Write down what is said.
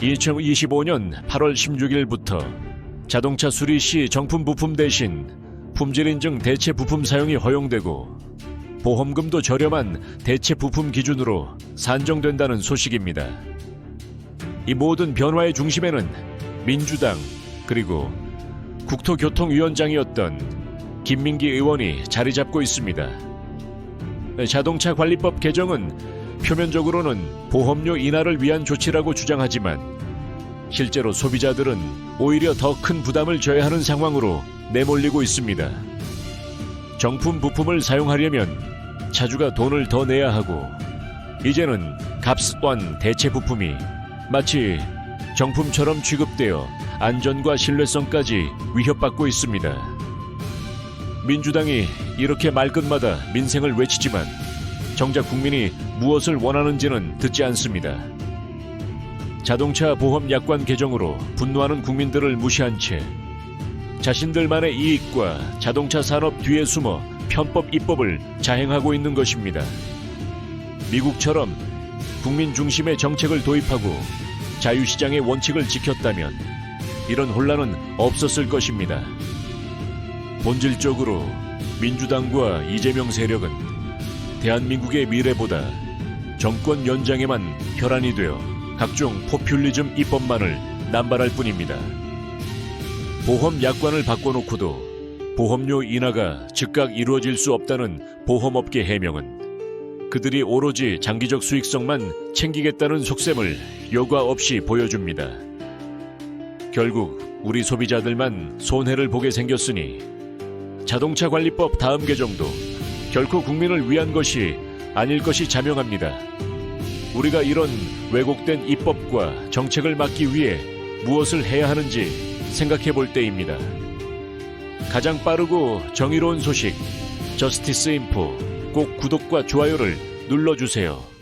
2025년 8월 16일부터 자동차 수리 시 정품 부품 대신 품질 인증 대체 부품 사용이 허용되고 보험금도 저렴한 대체 부품 기준으로 산정된다는 소식입니다. 이 모든 변화의 중심에는 민주당 그리고 국토교통위원장이었던 김민기 의원이 자리 잡고 있습니다. 자동차 관리법 개정은 표면적으로는 보험료 인하를 위한 조치라고 주장하지만 실제로 소비자들은 오히려 더 큰 부담을 져야 하는 상황으로 내몰리고 있습니다. 정품 부품을 사용하려면 차주가 돈을 더 내야 하고 이제는 값 또한 대체 부품이 마치 정품처럼 취급되어 안전과 신뢰성까지 위협받고 있습니다. 민주당이 이렇게 말끝마다 민생을 외치지만 정작 국민이 무엇을 원하는지는 듣지 않습니다. 자동차 보험 약관 개정으로 분노하는 국민들을 무시한 채 자신들만의 이익과 자동차 산업 뒤에 숨어 편법 입법을 자행하고 있는 것입니다. 미국처럼 국민 중심의 정책을 도입하고 자유시장의 원칙을 지켰다면 이런 혼란은 없었을 것입니다. 본질적으로 민주당과 이재명 세력은 대한민국의 미래보다 정권 연장에만 혈안이 되어 각종 포퓰리즘 입법만을 남발할 뿐입니다. 보험 약관을 바꿔놓고도 보험료 인하가 즉각 이루어질 수 없다는 보험업계 해명은 그들이 오로지 장기적 수익성만 챙기겠다는 속셈을 여과 없이 보여줍니다. 결국 우리 소비자들만 손해를 보게 생겼으니 자동차 관리법 다음 개정도 결코 국민을 위한 것이 아닐 것이 자명합니다. 우리가 이런 왜곡된 입법과 정책을 막기 위해 무엇을 해야 하는지 생각해 볼 때입니다. 가장 빠르고 정의로운 소식, 저스티스 인포 꼭 구독과 좋아요를 눌러주세요.